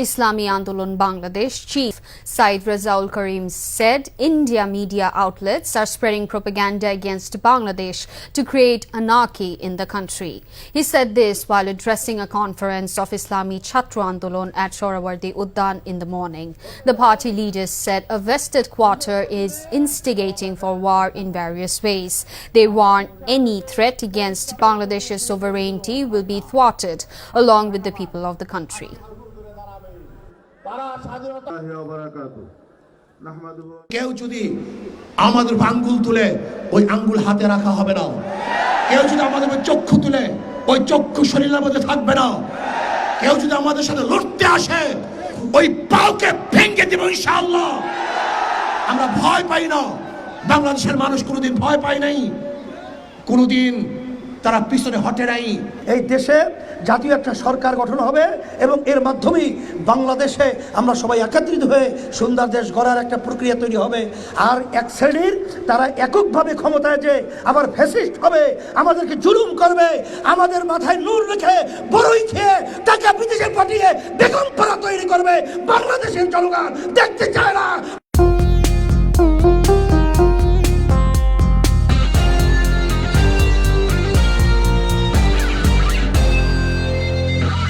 Islami Andolon Bangladesh chief Said Razaul Karim said India media outlets are spreading propaganda against Bangladesh to create anarchy in the country. He said this while addressing a conference of Islami Chhatro Andolon at Shorawardi Uddan in the morning. The party leaders said a vested quarter is instigating for war in various ways. They warn any threat against Bangladesh's sovereignty will be thwarted along with the people of the country. কেউ যদি আমাদের আঙ্গুল তুলে ওই আঙ্গুল হাতে রাখা হবে না। কেউ যদি আমাদের চক্ষু তুলে ওই চক্ষু শরীরের মধ্যে থাকবে না। কেউ যদি আমাদের সাথে লড়তে আসে ওই পাওকে ভেঙে দিব ইনশাআল্লাহ। আমরা ভয় পাই না। বাংলাদেশের মানুষ কোনোদিন ভয় পায় নাই। কোনোদিন তারা পিছনে হটে নাই। এই দেশে জাতীয় একটা সরকার গঠন হবে এবং এর মাধ্যমেই বাংলাদেশে আমরা সবাই একত্রিত হয়ে সুন্দর দেশ গড়ার একটা প্রক্রিয়া তৈরি হবে। আর এক শ্রেণির তারা এককভাবে ক্ষমতায় যে আবার ফ্যাসিস্ট হবে, আমাদেরকে জুলুম করবে, আমাদের মাথায় নূর রেখে বড়ই খেয়ে টাকা বিদেশে পাঠিয়ে বেগম পাড়া তৈরি করবে। বাংলাদেশের জনগণ দেখতে চায় না